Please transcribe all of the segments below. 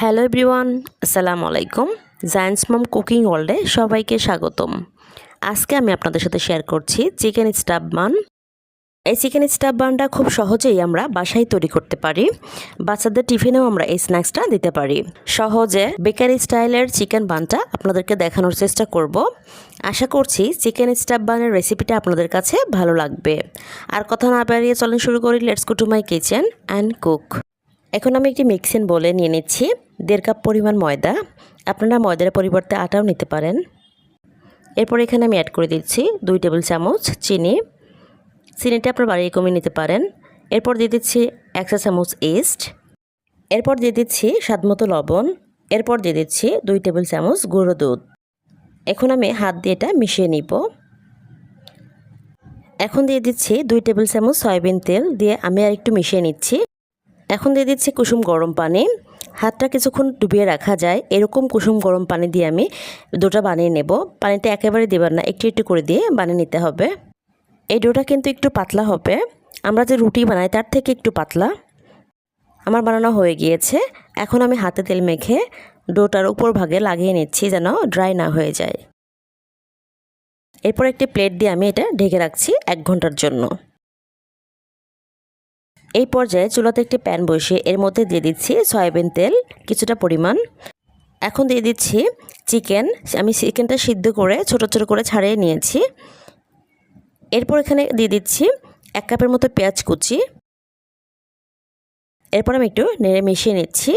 Hello everyone, আসসালামু আলাইকুম। Giant's মম cooking ওয়ার্ল্ডে সবাইকে স্বাগতম। আজকে আমি আপনাদের সাথে শেয়ার করছি চিকেন স্টাফ বান এই চিকেন স্টাফ বানটা খুব সহজেই আমরা বাসায় তৈরি করতে পারি। বাচ্চাদের টিফিনেও আমরা এই স্ন্যাক্সটা দিতে পারি। সহজে বেকারি স্টাইলের চিকেন বানটা আপনাদেরকে দেখানোর চেষ্টা করব। আশা করছি চিকেন স্টাফ বানের রেসিপিটা আপনাদের কাছে ভালো লাগবে। আর কথা না বাড়িয়ে চলেন শুরু করি। Let's go to my kitchen and cook এখন আমি একটি মিক্সিং বলে নিয়ে নিচ্ছি। দেড় কাপ পরিমাণ ময়দা। আপনারা ময়দার পরিবর্তে আটাও নিতে পারেন। এরপর এখানে আমি অ্যাড করে দিচ্ছি দুই টেবিল চামচ চিনি। চিনিটা আপনার বাড়িয়ে কমিয়ে নিতে পারেন। এরপর দিয়ে দিচ্ছি একশো চামচ ইস্ট এরপর দিয়ে দিচ্ছি স্বাদমতো লবণ। এরপর দিয়ে দিচ্ছি দুই টেবিল চামচ গুঁড়ো দুধ। এখন আমি হাত দিয়ে এটা মিশিয়ে নিব। এখন দিয়ে দিচ্ছি দুই টেবিল চামচ সয়াবিন তেল। দিয়ে আমি আর একটু মিশিয়ে নিচ্ছি। এখন দিয়ে দিচ্ছি কুসুম গরম পানি। হাতটা কিছুক্ষণ ডুবিয়ে রাখা যায়। এরকম কুসুম গরম পানি দিয়ে আমি ডোটা বানিয়ে নেব। পানিটা একেবারে দেবার না, একটু একটু করে দিয়ে বানিয়ে নিতে হবে। এই ডোটা কিন্তু একটু পাতলা হবে। আমরা যে রুটি বানাই তার থেকে একটু পাতলা। আমার বানানো হয়ে গিয়েছে। এখন আমি হাতে তেল মেখে ডোটার উপর ভাগে লাগিয়ে নিচ্ছি যেন ড্রাই না হয়ে যায়। এরপর একটি প্লেট দিয়ে আমি এটা ঢেকে রাখছি এক ঘণ্টার জন্য। এই পর্যায়ে চুলাতে একটি প্যান বসিয়ে এর মধ্যে দিয়ে দিচ্ছি সয়াবিন তেল, কিছুটা পরিমাণ। এখন দিয়ে দিচ্ছি চিকেন। আমি চিকেনটা সিদ্ধ করে, ছোট ছোট করে ছাড়িয়ে নিয়েছি। এরপর এখানে দিয়ে দিচ্ছি এক কাপের মতো পেঁয়াজ কুচি। এরপর আমি একটু নেড়ে মিশিয়ে নিচ্ছি।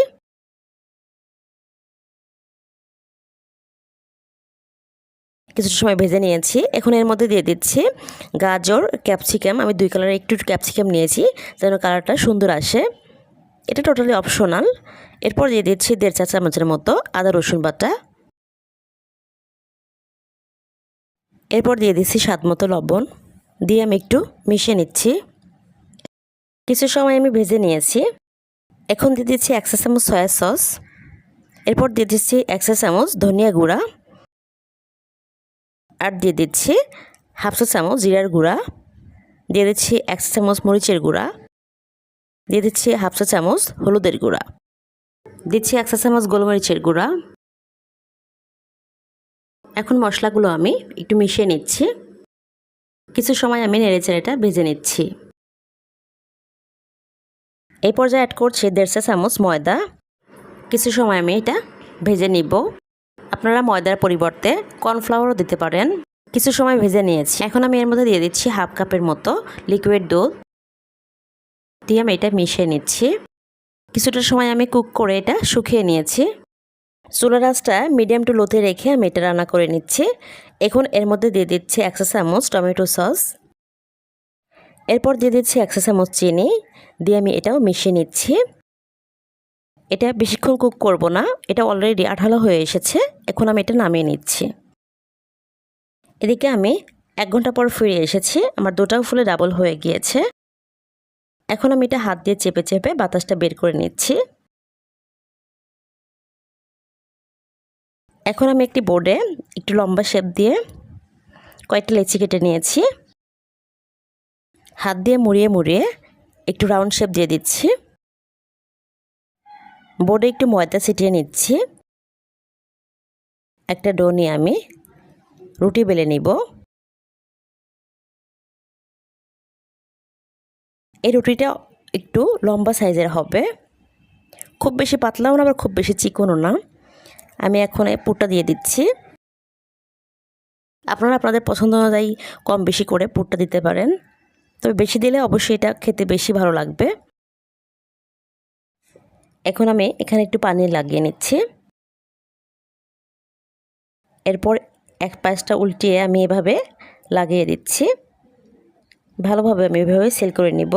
কিছুটা সময় ভেজে নিয়েছি। এখন এর মধ্যে দিয়ে দিচ্ছি গাজর, ক্যাপসিকাম। আমি দুই কালারের একটু ক্যাপসিকাম নিয়েছি যেন কালারটা সুন্দর আসে। এটা টোটালি অপশনাল এরপর দিয়ে দিচ্ছি দেড় চা চামচের মতো আদা, রসুন বাটা। এরপর দিয়ে দিচ্ছি স্বাদ মতো লবণ। দিয়ে আমি একটু মিশিয়ে নিচ্ছি। কিছু সময় আমি ভেজে নিয়েছি। এখন দিয়ে দিচ্ছি একশো চামচ সয়া সস। এরপর দিয়ে দিচ্ছি একশো চামচ ধনিয়া গুঁড়া। আর দিয়ে দিচ্ছি হাফশো চামচ জিরার গুঁড়া, দিয়ে দিচ্ছি একশো চামচ মরিচের গুঁড়া, দিয়ে দিচ্ছি হাফশো চামচ হলুদের গুঁড়া, দিচ্ছি একশো চামচ গোলমরিচের গুঁড়া। এখন মশলাগুলো আমি একটু মিশিয়ে নিচ্ছি। কিছু সময় আমি নেড়ে চেড়েটা ভেজে নিচ্ছি। এই পর্যায়ে অ্যাড করছি দেড়শো চামচ ময়দা। কিছু সময় আমি এটা ভেজে নিব। আপনারা ময়দার পরিবর্তে কর্নফ্লাওয়ারও দিতে পারেন। কিছু সময় ভেজে নিয়েছি। এখন আমি এর মধ্যে দিয়ে দিচ্ছি হাফ কাপের মতো লিকুইড দুধ। দিয়ে আমি এটা মিশিয়ে নিচ্ছি। কিছুটা সময় আমি কুক করে এটা শুকিয়ে নিয়েছি। চুলা রাসটা মিডিয়াম টু লোতে রেখে আমি এটা রান্না করে নিচ্ছি। এখন এর মধ্যে দিয়ে দিচ্ছি একশো চামচ টমেটো সস। এরপর দিয়ে দিচ্ছি একশো চামচ চিনি। দিয়ে আমি এটাও মিশিয়ে নিচ্ছি। এটা বেশিক্ষণ কুক করব না, এটা অলরেডি আঠালো হয়ে এসেছে, এখন আমি এটা নামিয়ে নিচ্ছি। এদিকে আমি এক ঘণ্টা পর ফিরে এসেছি, আমার দুটাও ফুলে ডাবল হয়ে গিয়েছে। এখন আমি এটা হাত দিয়ে চেপে চেপে বাতাসটা বের করে নিচ্ছি। এখন আমি একটি বোর্ডে একটু লম্বা শেপ দিয়ে কয়েকটা লেচি কেটে নিয়েছি। হাত দিয়ে মুড়িয়ে মুড়িয়ে একটু রাউন্ড শেপ দিয়ে দিচ্ছি। বোর্ডে একটু ময়দা ছিটিয়ে নিচ্ছি। একটা ডো নিয়ে আমি রুটি বেলে নিব। এই রুটিটা একটু লম্বা সাইজের হবে। খুব বেশি পাতলাও না, আবার খুব বেশি চিকনও না। আমি এখন এই পুরটা দিয়ে দিচ্ছি। আপনারা আপনাদের পছন্দ অনুযায়ী কম বেশি করে পুরটা দিতে পারেন। তবে বেশি দিলে অবশ্যই এটা খেতে বেশি ভালো লাগবে। এখন আমি এখানে একটু পানি লাগিয়ে নিচ্ছি। এরপর এক পাশটা উল্টিয়ে আমি এভাবে লাগিয়ে দিচ্ছি। ভালোভাবে আমি এভাবে সেল করে নিব।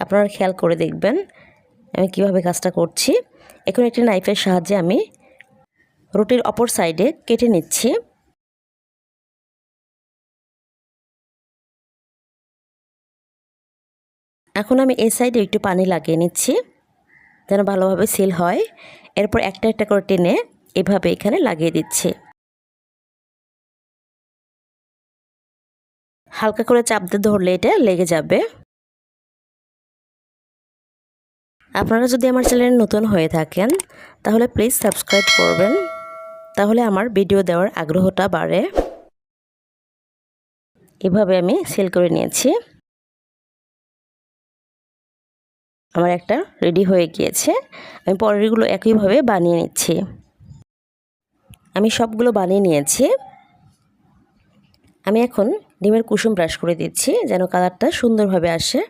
আপনারা খেয়াল করে দেখবেন আমি কীভাবে কাজটা করছি। এখন একটি নাইফের সাহায্যে আমি রুটির অপর সাইডে কেটে নিচ্ছি। এখন আমি এই সাইডে একটু পানি লাগিয়ে নিচ্ছি, যেন ভালোভাবে সিল হয়। এরপর একটা একটা করে টেনে এভাবে এখানে লাগিয়ে দিচ্ছি। হালকা করে চাপ দিয়ে ধরলে এটা লেগে যাবে। আপনারা যদি আমার চ্যানেলে নতুন হয়ে থাকেন, তাহলে প্লিজ সাবস্ক্রাইব করবেন। তাহলে আমার ভিডিও দেওয়ার আগ্রহটা বাড়ে। এভাবে আমি সেল করে নিয়েছি। আমার একটা রেডি হয়ে গিয়েছে। আমি পরেরগুলো একইভাবে বানিয়ে নিচ্ছি। আমি সবগুলো বানিয়ে নিয়েছি। আমি এখন ডিমের কুসুম ব্রাশ করে দিচ্ছি যেন কালারটা সুন্দরভাবে আসে।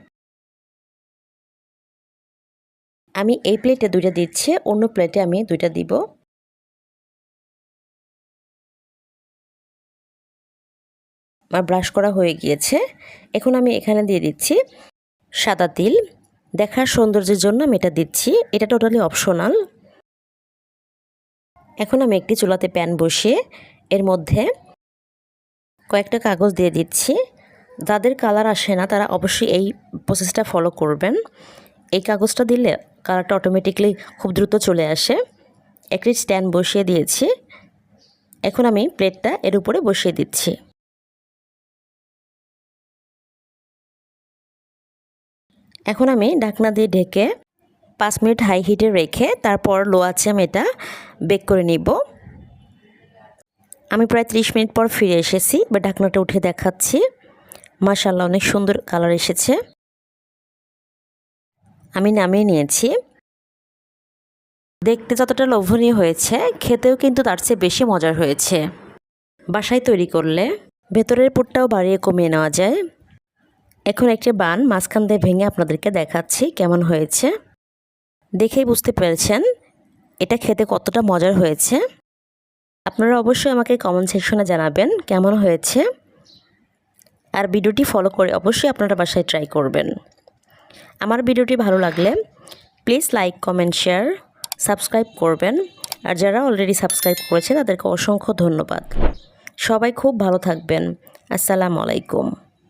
আমি এই প্লেটে দুইটা দিচ্ছি, অন্য প্লেটে আমি দুইটা দিব। আমার ব্রাশ করা হয়ে গিয়েছে। এখন আমি এখানে দিয়ে দিচ্ছি সাদা তিল। দেখার সৌন্দর্যের জন্য আমি এটা দিচ্ছি। এটা টোটালি অপশনাল এখন আমি একটি চুলাতে প্যান বসিয়ে এর মধ্যে কয়েকটা কাগজ দিয়ে দিচ্ছি। যাদের কালার আসে না, তারা অবশ্যই এই প্রসেসটা ফলো করবেন। এই কাগজটা দিলে কালারটা অটোমেটিকলি খুব দ্রুত চলে আসে। একটি স্ট্যান্ড বসিয়ে দিয়েছি। এখন আমি প্লেটটা এর উপরে বসিয়ে দিচ্ছি। এখন আমি ঢাকনা দিয়ে ঢেকে পাঁচ মিনিট হাই হিটে রেখে তারপর লো আছে আমি এটা বেক করে নিব। আমি প্রায় ত্রিশ মিনিট পর ফিরে এসেছি বা ঢাকনাটা উঠে দেখাচ্ছি। মাশাল্লাহ অনেক সুন্দর কালার এসেছে। আমি নামিয়ে নিয়েছি। দেখতে যতটা লোভনীয় হয়েছে, খেতেও কিন্তু তার চেয়ে বেশি মজার হয়েছে। বাসায় তৈরি করলে ভেতরের পুরটাও বাড়িয়ে কমিয়ে নেওয়া যায়। এখন একটি বান মাঝখান দিয়ে ভেঙে আপনাদেরকে দেখাচ্ছি কেমন হয়েছে। দেখেই বুঝতে পেরেছেন এটা খেতে কতটা মজার হয়েছে। আপনারা অবশ্যই আমাকে কমেন্ট সেকশনে জানাবেন কেমন হয়েছে। আর ভিডিওটি ফলো করে অবশ্যই আপনারা বাসায় ট্রাই করবেন। আমার ভিডিওটি ভালো লাগলে please like comment share subscribe করবেন। আর যারা অলরেডি সাবস্ক্রাইব করেছে তাদেরকে অসংখ্য ধন্যবাদ। সবাই খুব ভালো থাকবেন। আসসালামু আলাইকুম।